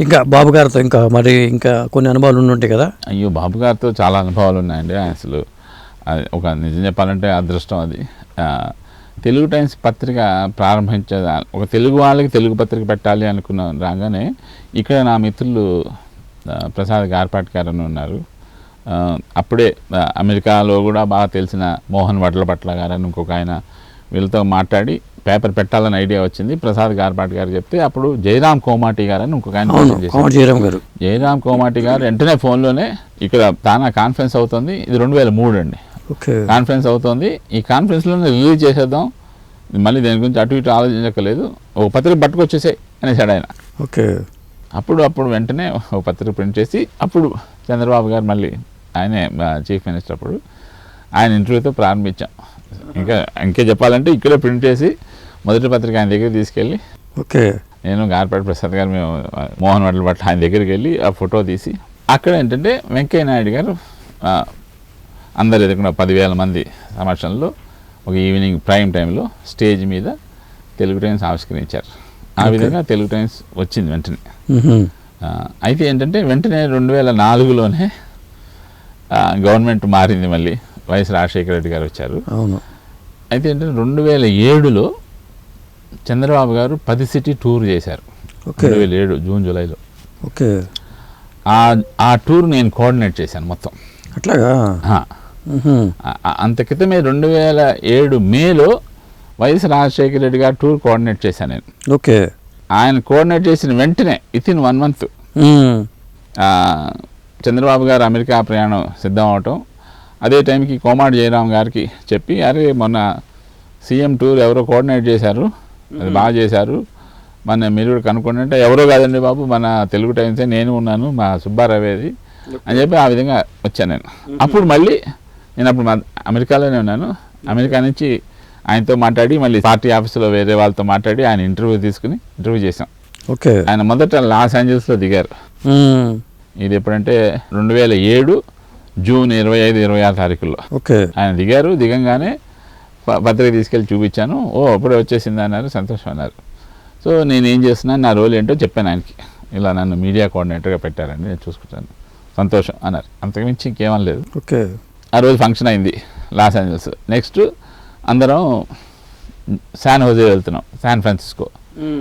ఇంకా బాబు గారితో ఇంకా మరి ఇంకా కొన్ని అనుభవాలు ఉండి ఉంటాయి కదా? అయ్యో బాబు గారితో చాలా అనుభవాలు ఉన్నాయండి అసలు. అది ఒక నిజం చెప్పాలంటే అదృష్టం అది. తెలుగు టైమ్స్ పత్రిక ప్రారంభించే ఒక తెలుగు వాళ్ళకి తెలుగు పత్రిక పెట్టాలి అనుకున్న రాగానే ఇక్కడ నా మిత్రులు ప్రసాద్ గార్పాటి గారు అని ఉన్నారు అప్పుడే అమెరికాలో కూడా బాగా తెలిసిన మోహన్ వడ్లపట్ల గారు అని ఇంకొక ఆయన వీళ్ళతో మాట్లాడి పేపర్ పెట్టాలని ఐడియా వచ్చింది. ప్రసాద్ గార్పాటి గారు చెప్తే అప్పుడు జయరామ్ కోమాటి గారు అని ఇంకొక ఆయన జయరామ్ గారు. జయరామ్ కోమాటి గారు వెంటనే ఫోన్లోనే ఇక్కడ తానా కాన్ఫరెన్స్ అవుతుంది. ఇది రెండు వేల మూడు అండి. కాన్ఫరెన్స్ అవుతుంది. ఈ కాన్ఫరెన్స్లోనే రిలీజ్ చేసేద్దాం. మళ్ళీ దేని గురించి అటు ఇటు ఆలోచించక్కలేదు ఒక పత్రిక పట్టుకొచ్చేసే అనేసాడు ఆయన. ఓకే. అప్పుడు అప్పుడు వెంటనే ఒక పత్రిక ప్రింట్ చేసి అప్పుడు చంద్రబాబు గారు మళ్ళీ ఆయనే చీఫ్ మినిస్టర్ అప్పుడు ఆయన ఇంటర్వ్యూతో ప్రారంభించాం. ఇంకా ఇంకే చెప్పాలంటే ఇక్కడే ప్రింట్ చేసి మొదటి పత్రిక ఆయన దగ్గర తీసుకెళ్ళి ఓకే. నేను గార్పాటి ప్రసాద్ గారు మేము మోహన్ వడ్ల పట్ల ఆయన దగ్గరికి వెళ్ళి ఆ ఫోటో తీసి అక్కడ ఏంటంటే వెంకయ్య నాయుడు గారు అందరు ఎదుర్కొన్న పదివేల మంది సమక్షంలో ఒక ఈవినింగ్ ప్రైమ్ టైంలో స్టేజ్ మీద తెలుగు టైమ్స్ ఆవిష్కరించారు. ఆ విధంగా తెలుగు టైమ్స్ వచ్చింది వెంటనే. అయితే ఏంటంటే వెంటనే రెండు వేల నాలుగులోనే గవర్నమెంట్ మారింది మళ్ళీ. వైఎస్ రాజశేఖర రెడ్డి గారు వచ్చారు. అవును. అయితే ఏంటంటే రెండు వేల ఏడులో చంద్రబాబు గారు పది సిటీ టూర్ చేశారు. రెండు వేల ఏడు జూన్ జూలైలో. ఓకే. ఆ ఆ టూర్ నేను కోఆర్డినేట్ చేశాను మొత్తం. అట్లాగా? అంత క్రితమే రెండు వేల ఏడు మేలో వైఎస్ రాజశేఖర రెడ్డి గారు టూర్ కోఆర్డినేట్ చేశాను నేను. ఓకే. ఆయన కోఆర్డినేట్ చేసిన వెంటనే within one month. Chandrababu garu America ప్రయాణం సిద్ధం అవటం అదే టైంకి కోమాడి జయరామ్ గారికి చెప్పి అరే మొన్న సీఎం టూర్ ఎవరో కోఆర్డినేట్ చేశారు అది బాగా చేశారు. మన మీరు కూడా కనుక్కోండి అంటే ఎవరో కాదండి బాబు మన తెలుగు టైమ్సే నేను ఉన్నాను మా సుబ్బారావేది అని చెప్పి ఆ విధంగా వచ్చాను నేను. అప్పుడు మళ్ళీ నేను అప్పుడు మా అమెరికాలోనే ఉన్నాను. అమెరికా నుంచి ఆయనతో మాట్లాడి మళ్ళీ పార్టీ ఆఫీసులో వేరే వాళ్ళతో మాట్లాడి ఆయన ఇంటర్వ్యూ తీసుకుని ఇంటర్వ్యూ చేశాం. ఓకే. ఆయన మొదట లాస్ ఏంజల్స్లో దిగారు. ఇది ఎప్పుడంటే రెండు వేల ఏడు జూన్ ఇరవై ఐదు ఇరవై ఆరు తారీఖుల్లో. ఓకే. ఆయన దిగారు దిగంగానే ప- పత్రిక తీసుకెళ్ళి చూపించాను. ఓ అప్పుడే వచ్చేసింది అన్నారు సంతోషం అన్నారు. సో నేను ఏం చేస్తున్నాను నా రోల్ ఏంటో చెప్పాను ఆయనకి. ఇలా నన్ను మీడియా కోఆర్డినేటర్గా పెట్టారండి నేను చూసుకుంటాను. సంతోషం అన్నారు. అంతకుమించి ఇంకేమీ లేదు. ఓకే. ఆ రోజు ఫంక్షన్ అయింది లాస్ ఏంజల్స్. నెక్స్ట్ అందరం శాన్ హోజే వెళ్తున్నాం శాన్ ఫ్రాన్సిస్కో.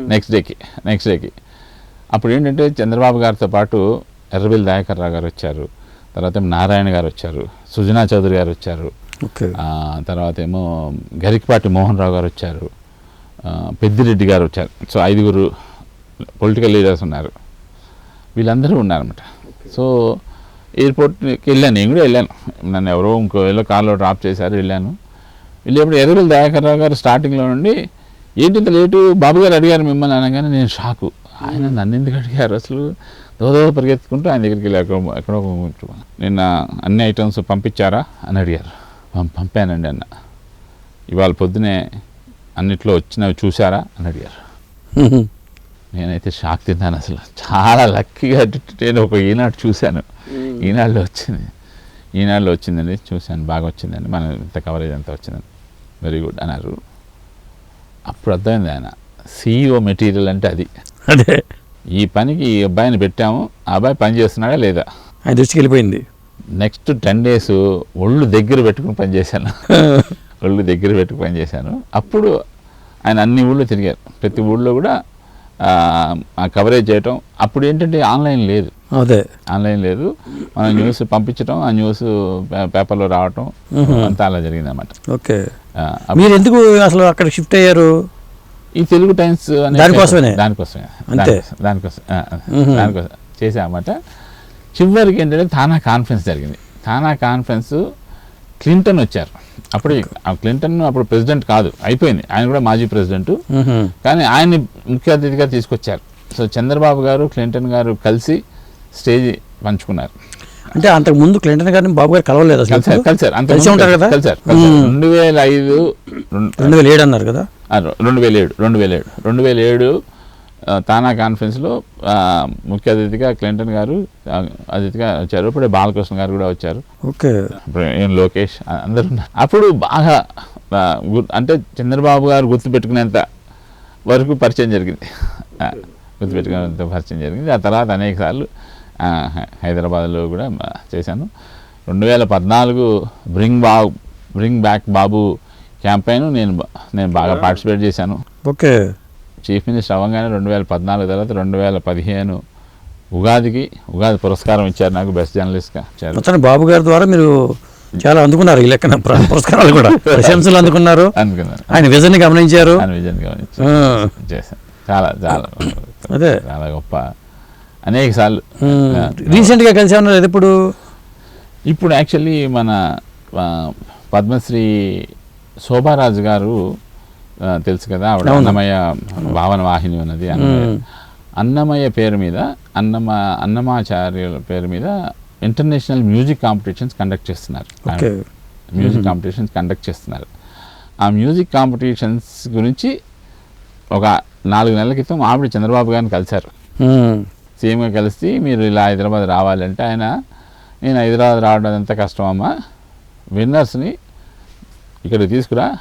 నెక్స్ట్ డేకి నెక్స్ట్ డేకి. అప్పుడు ఏంటంటే చంద్రబాబు గారితో పాటు ఎర్రబెల్లి దయాకర్ రావు గారు వచ్చారు. తర్వాత ఏమో నారాయణ గారు వచ్చారు సుజనా చౌదరి గారు వచ్చారు. తర్వాత ఏమో గరికపాటి మోహన్ రావు గారు వచ్చారు. పెద్దిరెడ్డి గారు వచ్చారు. సో ఐదుగురు పొలిటికల్ లీడర్స్ ఉన్నారు. వీళ్ళందరూ ఉన్నారన్నమాట. సో ఎయిర్పోర్ట్కి వెళ్ళాను నేను కూడా వెళ్ళాను. నన్ను ఎవరో ఇంకో వెళ్ళో కార్లో డ్రాప్ చేశారు వెళ్ళాను. వెళ్ళేప్పుడు ఎర్రబెల్లి దయాకర్ రావు గారు స్టార్టింగ్లో నుండి ఏంటి ఇంత లేటు బాబు గారు అడిగారు మిమ్మల్ని అనగానే నేను షాకు ఆయన నన్ను ఎందుకు అడిగారు? అసలు దోదో పరిగెత్తుకుంటూ ఆయన దగ్గరికి వెళ్ళి ఎక్కడో ఎక్కడో నిన్న అన్ని ఐటమ్స్ పంపించారా? అని అడిగారు. "పం- పంపానండి అన్న. ఇవాళ పొద్దునే అన్నిట్లో వచ్చినవి చూసారా అని అడిగారు. నేనైతే షాక్ తిన్నాను అసలు. చాలా లక్కీగా నేను ఒక ఈనాడు చూశాను. ఈనాడులో వచ్చింది. ఈనాడులో వచ్చిందండి. చూశాను. బాగా వచ్చిందండి. మన ఇంత కవరేజ్ అంతా వచ్చిందని. వెరీ గుడ్ అన్నారు. అప్పుడు అర్థమైంది ఆయన. సీఈఓ మెటీరియల్ అంటే అది. అదే. ఈ పనికి ఈ అబ్బాయిని పెట్టాము. ఆ అబ్బాయి పని చేస్తున్నాడా లేదా? ఆయన దృష్టికి వెళ్ళిపోయింది. నెక్స్ట్ టెన్ డేస్ ఒళ్ళు దగ్గర పెట్టుకుని పని చేశాను. ఒళ్ళు దగ్గర పెట్టుకుని పని చేశాను. అప్పుడు ఆయన అన్ని ఊళ్ళో తిరిగారు. ప్రతి ఊళ్ళో కూడా కవరేజ్ చేయటం. అప్పుడు ఏంటంటే ఆన్లైన్ లేదు. అదే. ఆన్లైన్ లేదు. మనం న్యూస్ పంపించడం ఆ న్యూస్ పేపర్లో రావటం అంతా అలా జరిగింది అనమాట ఓకే మీరు ఎందుకు అసలు అక్కడ షిఫ్ట్ అయ్యారు? ఈ తెలుగు టైమ్స్ అనే దానికోసమేనే? దానికోసమే అంతే? దానికోసం- దానికోసం చేసామన్నమాట చివరికి ఏంటంటే తానా కాన్ఫరెన్స్ జరిగింది. తానా కాన్ఫరెన్స్ క్లింటన్ వచ్చారు. అప్పుడు ఆ క్లింటన్ అప్పుడు ప్రెసిడెంట్ కాదు. అయిపోయింది. ఆయన కూడా మాజీ ప్రెసిడెంట్. కానీ ఆయన్ని ముఖ్య అతిథిగా తీసుకొచ్చారు. సో చంద్రబాబు గారు క్లింటన్ గారు కలిసి స్టేజ్ పంచుకున్నారు. అంటే అంతకు ముందు క్లింటన్ గారిని బాబు గారు కలవలేదు కలిసారు ఎప్పుడు? కలిసారు. అంత కలిసి ఉంటారు కదా? కలిసారు. రెండు వేల ఐదు రెండు- వేల ఏడు అన్నారు కదా? రెండు వేల ఏడు రెండు వేల ఏడు రెండు వేల ఏడు తానా కాన్ఫరెన్స్లో ముఖ్య అతిథిగా క్లింటన్ గారు అతిథిగా వచ్చారు. ఇప్పుడే బాలకృష్ణ గారు కూడా వచ్చారు. ఓకే. లోకేష్ అందరూ అప్పుడు బాగా అంటే చంద్రబాబు గారు గుర్తుపెట్టుకునేంత వరకు పరిచయం జరిగింది. ఆ, గుర్తుపెట్టుకోవడంతో పరిచయం జరిగింది. ఆ తర్వాత అనేక సార్లు హైదరాబాద్లో కూడా చేశాను. రెండు వేల పద్నాలుగు బ్రింగ్ బా బ్రింగ్ బ్యాక్ బాబు క్యాంపెయిన్ నేను నేను బాగా పార్టిసిపేట్ చేశాను. ఓకే. చీఫ్ మినిస్టర్ అవ్వగానే రెండు వేల పద్నాలుగు తర్వాత రెండు వేల పదిహేను ఉగాదికి ఉగాది పురస్కారం ఇచ్చారు నాకు బెస్ట్ జర్నలిస్ట్గా ఇచ్చారు. బాబు గారి ద్వారా మీరు చాలా అందుకున్నారు ఈ లెక్కన ప్ర- పురస్కారాలు కూడా. ప్రశంసలు అందుకున్నారు. అనుకున్నాను ఆయన విజన్ గమనించారు. అని విజన్ గమనించి ఆ. చేశాను చాలా చాలా అదే. చాలా గొప్ప అనేక సార్లు. రీసెంట్గా కలిసి ఉన్నారు ఎప్పుడు? ఇప్పుడు యాక్చువల్లీ మన పద్మశ్రీ శోభారాజు గారు తెలుసు కదా ఆవిడ. అన్నమయ్య భావన వాహిని ఉన్నది అన్నమయ్య. అన్నమయ్య పేరు మీద అన్నమ అన్నమాచార్యుల పేరు మీద ఇంటర్నేషనల్ మ్యూజిక్ కాంపిటీషన్స్ కండక్ట్ చేస్తున్నారు. మ్యూజిక్ కాంపిటీషన్స్ కండక్ట్ చేస్తున్నారు. ఆ మ్యూజిక్ కాంపిటీషన్స్ గురించి ఒక నాలుగు నెలల క్రితం ఆవిడ చంద్రబాబు గారిని కలిశారు. సీఎంగా కలిసి మీరు ఇలా హైదరాబాద్ రావాలంటే ఆయన నేను హైదరాబాద్ రావడం ఎంత కష్టమమ్మా విన్నర్స్ని ఇక్కడ తీసుకురా.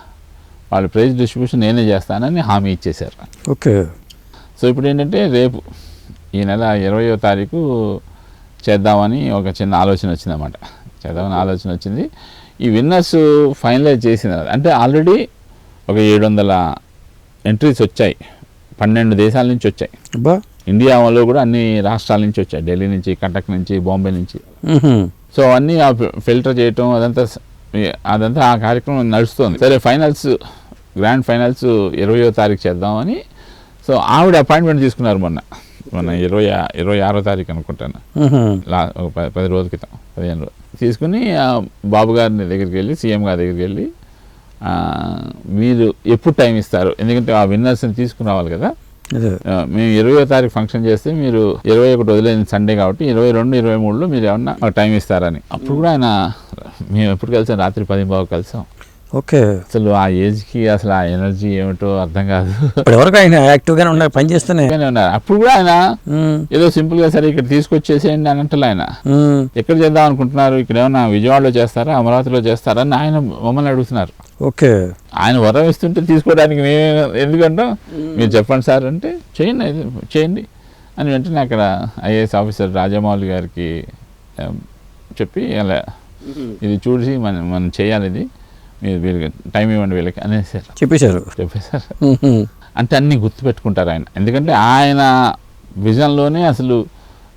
వాళ్ళ ప్రైజ్ డిస్ట్రిబ్యూషన్ నేనే చేస్తానని హామీ ఇచ్చేశారు. ఓకే. సో ఇప్పుడు ఏంటంటే రేపు ఈ నెల ఇరవయో తారీఖు చేద్దామని ఒక చిన్న ఆలోచన వచ్చిందన్నమాట. చేద్దామని ఆలోచన వచ్చింది. ఈ విన్నర్స్ ఫైనలైజ్ చేసిన అంటే ఆల్రెడీ ఒక ఏడు వందల ఎంట్రీస్ వచ్చాయి. పన్నెండు దేశాల నుంచి వచ్చాయి. అబ్బా. ఇండియాలో కూడా అన్ని రాష్ట్రాల నుంచి వచ్చాయి. ఢిల్లీ నుంచి కటక్ నుంచి బాంబే నుంచి. సో ఫి- ఫిల్టర్ చేయటం అదంతా అదంతా ఆ కార్యక్రమం నడుస్తుంది. సరే ఫైనల్స్ గ్రాండ్ ఫైనల్స్ ఇరవయో తారీఖు చేద్దామని. సో ఆవిడ అపాయింట్మెంట్ తీసుకున్నారు మొన్న. మొన్న ఇరవై ఇరవై ఆరో తారీఖు అనుకుంటాను. లా ఒక పది పది రోజుల క్రితం పదిహేను రోజులు. తీసుకుని బాబు గారిని దగ్గరికి వెళ్ళి సీఎం గారి దగ్గరికి వెళ్ళి మీరు ఎప్పుడు టైం ఇస్తారు? ఎందుకంటే ఆ విన్నర్స్ని తీసుకుని రావాలి కదా. మేము ఇరవై తారీఖు ఫంక్షన్ చేస్తే మీరు ఇరవై ఒకటి వదిలేదు సండే కాబట్టి ఇరవై రెండు ఇరవై మూడులో మీరు ఏమన్నా టైం ఇస్తారని. అప్పుడు కూడా ఆయన మేము ఎప్పుడు కలిసాం? రాత్రి పది బాబు కలిసాం. ఓకే. అసలు ఆ ఏజ్కి అసలు ఆ ఎనర్జీ ఏమిటో అర్థం కాదు. ఇప్పుడు ఎవరికి ఆయన యాక్టివ్గానే ఉన్నారు పని చేస్తూనే. ఉన్నారు. అప్పుడు కూడా ఆయన. ఏదో సింపుల్గా సరే ఇక్కడ తీసుకొచ్చేసేయండి అని అంటలే ఆయన. ఎక్కడ చేద్దాం అనుకుంటున్నారు? ఇక్కడ ఏమన్నా విజయవాడలో చేస్తారా? అమరావతిలో చేస్తారా? అని ఆయన మమ్మల్ని అడుగుతున్నారు. ఓకే. ఆయన వరం ఇస్తుంటే తీసుకోవడానికి మేము ఎందుకంటాం మీరు చెప్పండి సార్ అంటే చేయండి చేయండి అని వెంటనే అక్కడ ఐఏఎస్ ఆఫీసర్ రాజమౌళి గారికి చెప్పి అలా ఇది చూసి మనం మనం చేయాలి ఇది. మీరు వీళ్ళకి టైం ఇవ్వండి వీళ్ళకి అనేసారు చెప్పేశారు. చెప్పేశారు. అంటే అన్నీ గుర్తుపెట్టుకుంటారు ఆయన. ఎందుకంటే ఆయన విజన్లోనే అసలు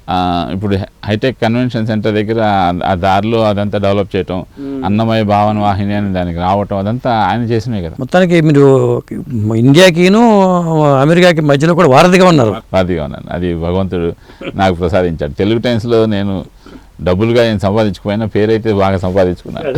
ఆ, ఇప్పుడు హైటెక్ కన్వెన్షన్ సెంటర్ దగ్గర ఆ- దారిలో అదంతా డెవలప్ చేయటం అన్నమయ భావన వాహిని అని దానికి రావటం అదంతా ఆయన చేసినవి కదా. మొత్తానికి మీరు ఇండియాకిను అమెరికాకి మధ్యలో కూడా వారధిగా ఉన్నారు. అదిగా ఉన్నాను అది భగవంతుడు నాకు ప్రసాదించాడు. తెలుగు టైమ్స్లో నేను డబ్బులుగా నేను సంపాదించుకుపోయినా పేరైతే బాగా సంపాదించుకున్నాను.